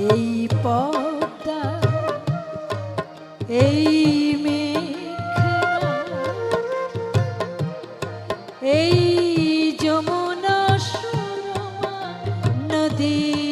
এই পদ্মা এই মেঘনা এই যমুনা সুরমা নদী